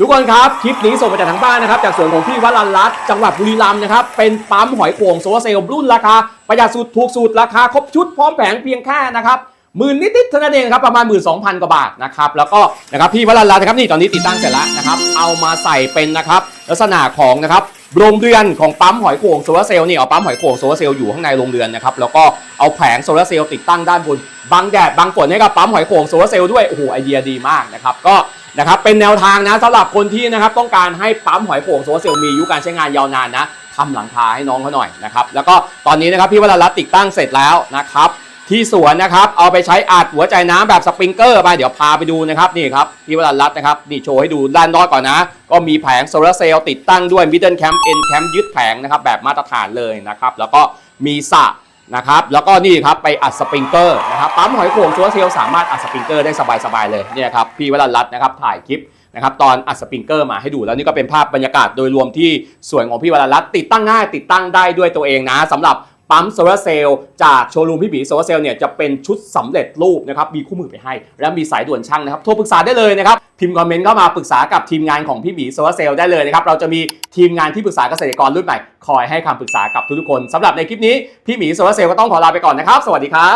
ทุกคนครับคลิปนี้ส่งมาจากทางบ้านนะครับจากสวนของพี่วรันรัตน์จังหวัดบุรีรัมย์นะครับเป็นปั๊มหอยโข่งโซลาร์เซลล์รุ่นราคาประหยัดสุดถูกสูตราคาครบชุดพร้อมแผงเพียงแค่นะครับหมื่นนิดๆเท่านั้นเองครับประมาณ 1 2 0 0 0 กว่าบาทนะครับแล้วก็นะครับพี่วรันรัตน์นะครับนี่ตอนนี้ติดตั้งเสร็จแล้วนะครับเอามาใส่เป็นนะครับลักษณะของนะครับโรงเรือนของปั๊มหอยโข่งโซลาร์เซลล์นี่เอาปั๊มหอยโข่งโซลาร์เซลล์อยู่ข้างในโรงเรือนนะครับแล้วก็เอาแผงโซลาร์เซลล์ติดตั้งด้านบนบังแดดบังฝนให้กับปั๊มหอยโข่งโซลาเซลล์ด้วยโอ้โหไอเดียดีมากนะครับก็ นะครับเป็นแนวทางนะสำหรับคนที่นะครับต้องการให้ปั๊มหอยโข่งโซลาร์เซลล์มีอายุการใช้งานยาวนานนะทำหลังคาให้น้องเขาหน่อยนะครับแล้วก็ตอนนี้นะครับพี่วรรัตน์ติดตั้งเสร็จแล้วนะครับที่สวนนะครับเอาไปใช้อัดหัวใจน้ำแบบสปริงเกอร์ไปเดี๋ยวพาไปดูนะครับนี่ครับพี่วรารัตน์นะครับนี่โชว์ให้ดูด้านนอกก่อนนะ ก็มีแผงโซลาร์เซลล์ติดตั้งด้วยมิดเดิลแคมป์เอ็นแคมป์ยึดแผงนะครับแบบมาตรฐานเลยนะครับแล้วก็มีสระ นะครับแล้วก็นี่ครับไปอัดสปริงเกอร์นะครับปั๊มหอยโข่งชัวร์เซลสามารถอัดสปริงเกอร์ได้สบายๆเลยเนี่ยครับพี่วรันรัตน์นะครับถ่ายคลิปนะครับตอนอัดสปริงเกอร์มาให้ดูแล้วนี่ก็เป็นภาพบรรยากาศโดยรวมที่สวยของพี่วรันรัตน์ติดตั้งง่ายติดตั้งได้ด้วยตัวเองนะสำหรับ ปั๊มโซลาเซลล์จากโชว์รูมพี่บีโซลาเซลล์เนี่ยจะเป็นชุดสำเร็จรูปนะครับมีคู่มือไปให้ และมีสายด่วนช่างนะครับโทรปรึกษาได้เลยนะครับพิมพ์คอมเมนต์เข้ามาปรึกษากับทีมงานของพี่บีโซลาเซลล์ได้เลยนะครับเราจะมีทีมงานที่ปรึกษาเกษตรกรรุ่นใหม่คอยให้คำปรึกษากับทุกๆคนสำหรับในคลิปนี้พี่หมีโซลาเซลล์ก็ต้องขอลาไปก่อนนะครับ สวัสดีครับ